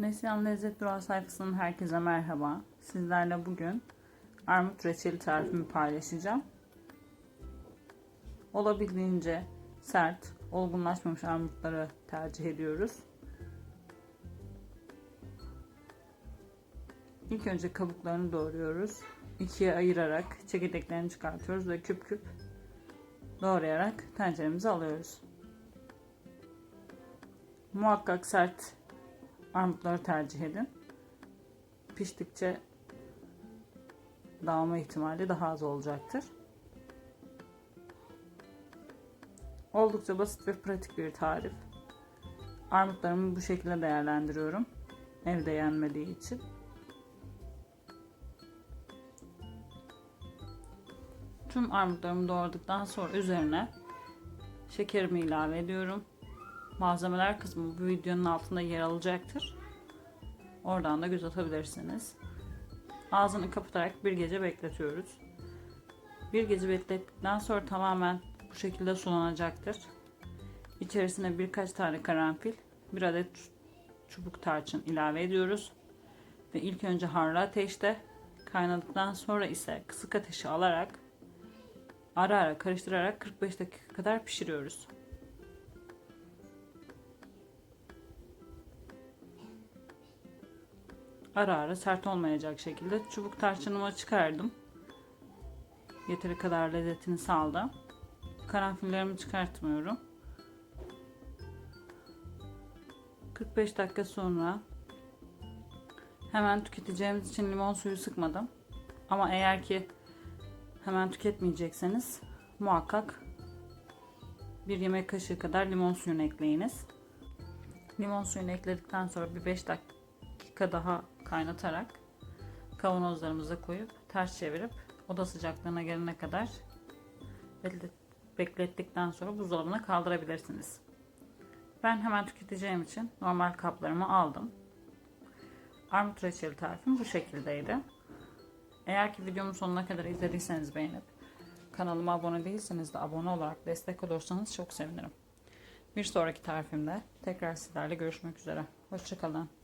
Neslihan Lezzet Durağı sayfasının herkese merhaba. Sizlerle bugün armut reçeli tarifimi paylaşacağım. Olabildiğince sert, olgunlaşmamış armutları tercih ediyoruz. İlk önce kabuklarını doğruyoruz. İkiye ayırarak çekirdeklerini çıkartıyoruz ve küp küp doğrayarak tenceremize alıyoruz. Muhakkak sert armutları tercih edin. Piştikçe dağılma ihtimali daha az olacaktır. Oldukça basit ve pratik bir tarif. Armutlarımı bu şekilde değerlendiriyorum. Evde yenmediği için. Tüm armutlarımı doğradıktan sonra üzerine şekerimi ilave ediyorum. Malzemeler kısmı bu videonun altında yer alacaktır. Oradan da göz atabilirsiniz. Ağzını kapatarak bir gece bekletiyoruz. Bir gece beklettikten sonra tamamen bu şekilde sulanacaktır. İçerisine birkaç tane karanfil, bir adet çubuk tarçın ilave ediyoruz. Ve ilk önce harlı ateşte kaynadıktan sonra ise kısık ateşe alarak ara ara karıştırarak 45 dakika kadar pişiriyoruz. Ara ara sert olmayacak şekilde çubuk tarçınımı çıkardım. Yeteri kadar lezzetini saldı. Karanfillerimi çıkartmıyorum. 45 dakika sonra hemen tüketeceğimiz için limon suyu sıkmadım. Ama eğer ki hemen tüketmeyecekseniz muhakkak bir yemek kaşığı kadar limon suyunu ekleyiniz. Limon suyunu ekledikten sonra bir 5 dakika daha kaynatarak kavanozlarımıza koyup ters çevirip oda sıcaklığına gelene kadar beklettikten sonra buzdolabına kaldırabilirsiniz. Ben hemen tüketeceğim için normal kaplarımı aldım. Armut reçeli tarifim bu şekildeydi. Eğer ki videomun sonuna kadar izlediyseniz beğenip kanalıma abone değilseniz de abone olarak destek olursanız çok sevinirim. Bir sonraki tarifimde tekrar sizlerle görüşmek üzere. Hoşçakalın.